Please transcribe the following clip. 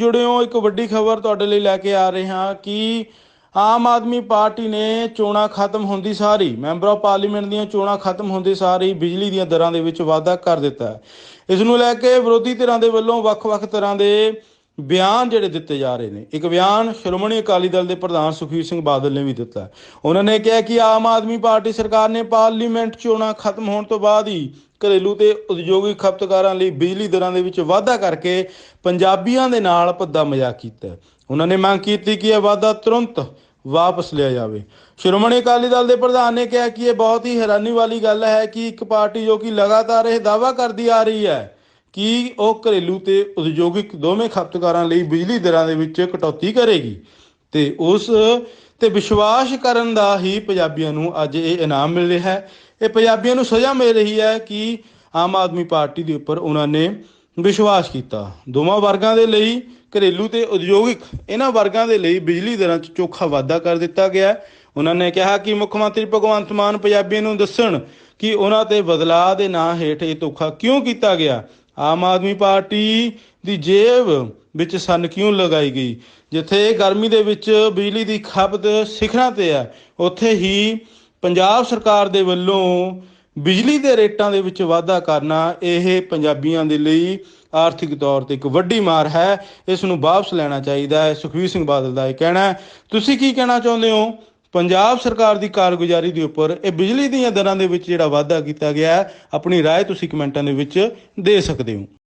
ਜੁੜਿਓ, ਇੱਕ ਵੱਡੀ ਖਬਰ ਤੁਹਾਡੇ ਲਈ ਲੈ ਕੇ ਆ ਰਹੇ ਹਾਂ ਕਿ ਆਮ ਆਦਮੀ ਪਾਰਟੀ ਨੇ ਚੋਣਾਂ ਖਤਮ ਹੁੰਦੀ ਸਾਰੀ, ਮੈਂਬਰ ਆਫ ਪਾਰਲੀਮੈਂਟ ਦੀਆਂ ਚੋਣਾਂ ਖਤਮ ਹੁੰਦੀ ਸਾਰੀ, ਬਿਜਲੀ ਦੀਆਂ ਦਰਾਂ ਦੇ ਵਿੱਚ ਵਾਧਾ ਕਰ ਦਿੱਤਾ। ਹੈ ਇਸ ਨੂੰ ਲੈ ਕੇ ਵਿਰੋਧੀ ਧਿਰਾਂ ਦੇ ਵੱਲੋਂ ਵੱਖ-ਵੱਖ ਤਰ੍ਹਾਂ ਦੇ ਬਿਆਨ ਜਿਹੜੇ ਦਿੱਤੇ ਜਾ ਰਹੇ ਨੇ, ਇੱਕ ਬਿਆਨ ਸ਼੍ਰੋਮਣੀ ਅਕਾਲੀ ਦਲ ਦੇ ਪ੍ਰਧਾਨ ਸੁਖਬੀਰ ਸਿੰਘ ਬਾਦਲ ਨੇ ਵੀ ਦਿੱਤਾ ਉਹਨਾਂ ਨੇ ਕਿਹਾ ਕਿ ਆਮ ਆਦਮੀ ਪਾਰਟੀ ਸਰਕਾਰ ਨੇ ਪਾਰਲੀਮੈਂਟ ਚੋਣਾਂ ਖਤਮ ਹੋਣ ਤੋਂ ਬਾਅਦ ਹੀ ਘਰੇਲੂ ਤੇ ਉਦਯੋਗਿਕ ਖਪਤਕਾਰਾਂ ਲਈ ਬਿਜਲੀ ਦਰਾਂ ਦੇ ਵਿੱਚ ਵਾਧਾ ਕਰਕੇ ਪੰਜਾਬੀਆਂ ਦੇ ਨਾਲ ਭੱਦਾ ਮਜ਼ਾਕ ਕੀਤਾ ਉਹਨਾਂ ਨੇ ਮੰਗ ਕੀਤੀ ਕਿ ਇਹ ਵਾਧਾ ਤੁਰੰਤ ਵਾਪਸ ਲਿਆ ਜਾਵੇ। ਸ਼੍ਰੋਮਣੀ ਅਕਾਲੀ ਦਲ ਦੇ ਪ੍ਰਧਾਨ ਨੇ ਕਿਹਾ ਕਿ ਇਹ ਬਹੁਤ ਹੀ ਹੈਰਾਨੀ ਵਾਲੀ ਗੱਲ ਹੈ ਕਿ ਇੱਕ ਪਾਰਟੀ ਜੋ ਕਿ ਲਗਾਤਾਰ ਇਹ ਦਾਅਵਾ ਕਰਦੀ ਆ ਰਹੀ ਹੈ ਕਿ ਉਹ ਘਰੇਲੂ ਤੇ ਉਦਯੋਗਿਕ ਦੋਵੇਂ ਖਪਤਕਾਰਾਂ ਲਈ ਬਿਜਲੀ ਦਰਾਂ ਦੇ ਵਿੱਚ ਕਟੌਤੀ ਕਰੇਗੀ? ਤੇ ਉਸ, ਤੇ ਵਿਸ਼ਵਾਸ ਕਰਨ ਦਾ ਹੀ ਪੰਜਾਬੀਆਂ ਨੂੰ ਅੱਜ ਇਹ ਇਨਾਮ ਮਿਲ ਰਿਹਾ ਹੈ। ਇਹ ਪੰਜਾਬੀਆਂ ਨੂੰ ਸਜ਼ਾ ਮਿਲ ਰਹੀ ਹੈ ਕਿ ਆਮ ਆਦਮੀ ਪਾਰਟੀ ਦੇ ਉੱਪਰ ਉਹਨਾਂ ਨੇ ਵਿਸ਼ਵਾਸ ਕੀਤਾ। ਦੋਵਾਂ ਵਰਗਾਂ ਦੇ ਲਈ ਘਰੇਲੂ ਤੇ ਉਦਯੋਗਿਕ, ਇਹਨਾਂ ਵਰਗਾਂ ਦੇ ਲਈ ਬਿਜਲੀ ਦਰਾਂ 'ਚ ਚੋਖਾ ਵਾਧਾ ਕਰ ਦਿੱਤਾ ਗਿਆ ਉਹਨਾਂ ਨੇ ਕਿਹਾ ਕਿ ਮੁੱਖ ਮੰਤਰੀ ਭਗਵੰਤ ਮਾਨ ਪੰਜਾਬੀਆਂ ਨੂੰ ਦੱਸਣ ਕਿ ਉਹਨਾਂ ਤੇ ਬਦਲਾਅ ਦੇ ਨਾਂ ਹੇਠ ਇਹ ਧੋਖਾ ਕਿਉਂ ਕੀਤਾ ਗਿਆ? ਆਮ ਆਦਮੀ ਪਾਰਟੀ ਦੀ ਜੇਬ ਵਿੱਚ ਸੰਨ ਕਿਉਂ ਲਗਾਈ ਗਈ? ਜਿੱਥੇ ਗਰਮੀ ਦੇ ਵਿੱਚ ਬਿਜਲੀ ਦੀ ਖਪਤ ਸਿਖਰਾਂ ਤੇ ਹੈ ਉੱਥੇ ਹੀ ਪੰਜਾਬ ਸਰਕਾਰ ਦੇ ਵੱਲੋਂ ਬਿਜਲੀ ਦੇ ਰੇਟਾਂ ਦੇ ਵਿੱਚ ਵਾਧਾ ਕਰਨਾ ਇਹ ਪੰਜਾਬੀਆਂ ਦੇ ਲਈ ਆਰਥਿਕ ਤੌਰ ਤੇ ਇੱਕ ਵੱਡੀ ਮਾਰ ਹੈ। ਇਸ ਨੂੰ ਵਾਪਸ ਲੈਣਾ ਚਾਹੀਦਾ ਹੈ। ਸੁਖਬੀਰ ਸਿੰਘ ਬਾਦਲ ਦਾ ਇਹ ਕਹਿਣਾ ਹੈ। ਤੁਸੀਂ ਕੀ ਕਹਿਣਾ ਚਾਹੁੰਦੇ ਹੋ? ਪੰਜਾਬ ਸਰਕਾਰ ਦੀ ਕਾਰਗੁਜ਼ਾਰੀ ਦੇ ਉੱਪਰ ਇਹ ਬਿਜਲੀ ਦੀਆਂ ਦਰਾਂ ਦੇ ਵਿੱਚ ਜਿਹੜਾ ਵਾਧਾ ਕੀਤਾ ਗਿਆ ਹੈ ਆਪਣੀ رائے ਤੁਸੀਂ ਕਮੈਂਟਾਂ ਦੇ ਵਿੱਚ ਦੇ ਸਕਦੇ ਹੋ